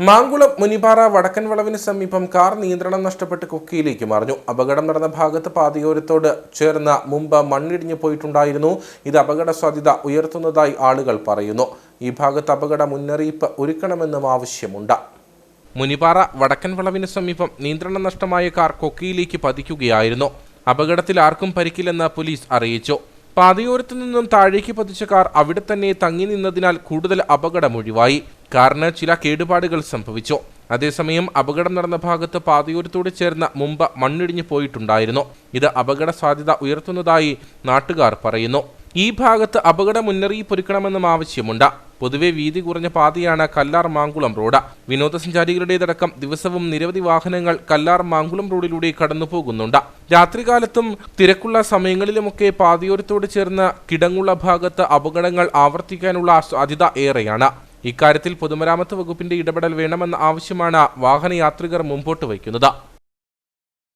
മാങ്കുളം മുനിപാറ വടക്കൻ വളവിന് സമീപം കാർ നിയന്ത്രണം നഷ്ടപ്പെട്ട് കൊക്കിയിലേക്ക് മറിഞ്ഞു. അപകടം നടന്ന ഭാഗത്ത് പാതയോരത്തോട് ചേർന്ന മുമ്പ് മണ്ണിടിഞ്ഞു പോയിട്ടുണ്ടായിരുന്നു. ഇത് അപകട സാധ്യത ഉയർത്തുന്നതായി ആളുകൾ പറയുന്നു. ഈ ഭാഗത്ത് അപകട മുന്നറിയിപ്പ് ഒരുക്കണമെന്നും ആവശ്യമുണ്ട്. മുനിപാറ വടക്കൻ വളവിന് സമീപം നിയന്ത്രണം നഷ്ടമായ കാർ കൊക്കിയിലേക്ക് പതിക്കുകയായിരുന്നു. അപകടത്തിൽ ആർക്കും പരിക്കില്ലെന്ന് പോലീസ് അറിയിച്ചു. പാതയോരത്തു നിന്നും താഴേക്ക് പതിച്ച കാർ അവിടെ തന്നെ തങ്ങി നിന്നതിനാൽ കൂടുതൽ അപകടമൊഴിവായി കാറിന് ചില കേടുപാടുകൾ സംഭവിച്ചു. അതേസമയം അപകടം നടന്ന ഭാഗത്ത് പാതയോരത്തോട് ചേർന്ന മുമ്പ് മണ്ണിടിഞ്ഞു പോയിട്ടുണ്ടായിരുന്നു. ഇത് അപകട സാധ്യത ഉയർത്തുന്നതായി നാട്ടുകാർ പറയുന്നു. ഈ ഭാഗത്ത് അപകട മുന്നറിയിപ്പ് ഒരുക്കണമെന്നും ആവശ്യമുണ്ട്. പൊതുവെ വീതി കുറഞ്ഞ പാതയാണ് കല്ലാർ മാങ്കുളം റോഡ്. വിനോദസഞ്ചാരികളുടേതടക്കം ദിവസവും നിരവധി വാഹനങ്ങൾ കല്ലാർ മാങ്കുളം റോഡിലൂടെ കടന്നുപോകുന്നുണ്ട്. രാത്രികാലത്തും തിരക്കുള്ള സമയങ്ങളിലുമൊക്കെ പാതയോരത്തോട് ചേർന്ന് കിടങ്ങുള്ള ഭാഗത്ത് അപകടങ്ങൾ ആവർത്തിക്കാനുള്ള സാധ്യത ഏറെയാണ്. ഇക്കാര്യത്തിൽ പൊതുമരാമത്ത് വകുപ്പിന്റെ ഇടപെടൽ വേണമെന്ന ആവശ്യമാണ് വാഹനയാത്രികർ മുമ്പോട്ട് വയ്ക്കുന്നത്